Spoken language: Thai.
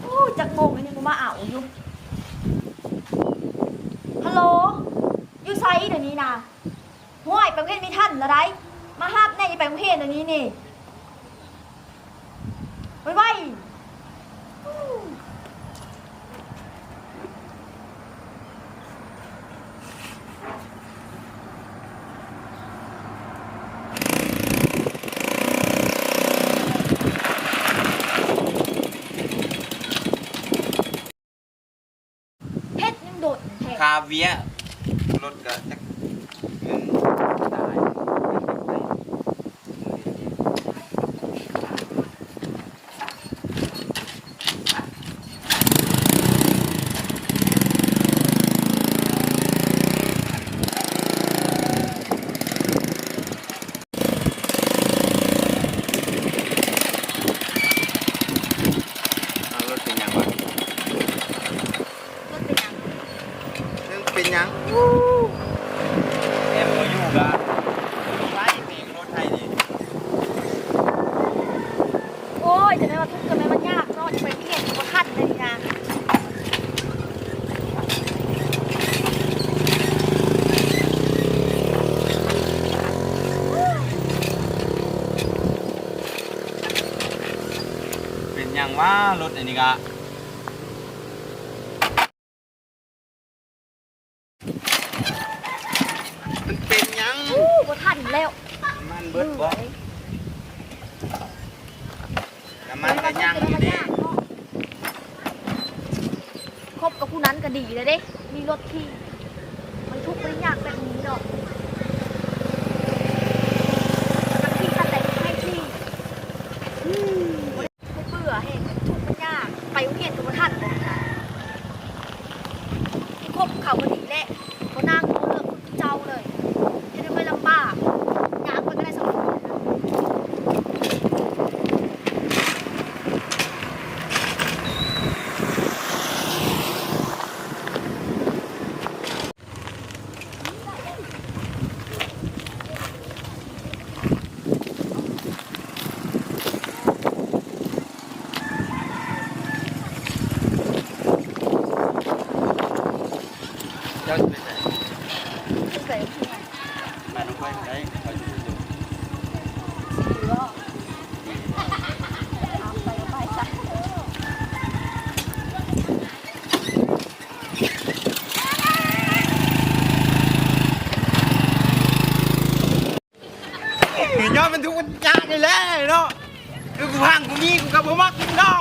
โอ้จักโมงแล้นี่มาเอาอยู่ฮัลโหลอยู่ไซเดี๋ยวนี้นะห้วยไปโรงเรียนมีท่านอะไรมาห้ามแน่ย่าไปโรงเรียนเดี๋ยวนี้นี่ไว้ไว้อู้ เพชรยัง โดดแทนคาเวียรถก็จักเงินได้ เอารถเป็นหยังวะ รถเป็นยัง เรื่องเป็นหยังแอมมาอยู่กะไล่เพลงรถไทยนี่โอ้ยจะไม่มาทุกข์จะไม่มายากเนาะจะไปเพี้ยนจะมาขั้นเลยนะเป็นหยังว่ารถอันนี้กะมันเป็นหยัง อู้ บ่ทันแล้วมันเบิดบ่น้ำมันก็ยังอยู่เดิคบกับผู้นั้นก็ดีเลยเด้ มีรถที่ มันทุกข์ไม่ยากแบบนี้ดอกมันที่คันไหนให้ที่อืมบ่ได้ให้เบื่อให้ทุกข์มันยาก ไปโรงเรียนกับบ่ทันเลยนะคบเขาก็ดีแหละบ่นั่งบ่เลือกคุณเจ้าเลยจะได้ไม่ลำบากยากไปก็ได้สักคน เจ้าจะไปใส่ที่ไหนมาลงไปไหนเขาจะอยู่หรือว่าเอาไปไปจ้ะยอดมันทุกวันจ้านี่แหละเนาะคือกูพังกูมีกูกับบ่มักกินดอ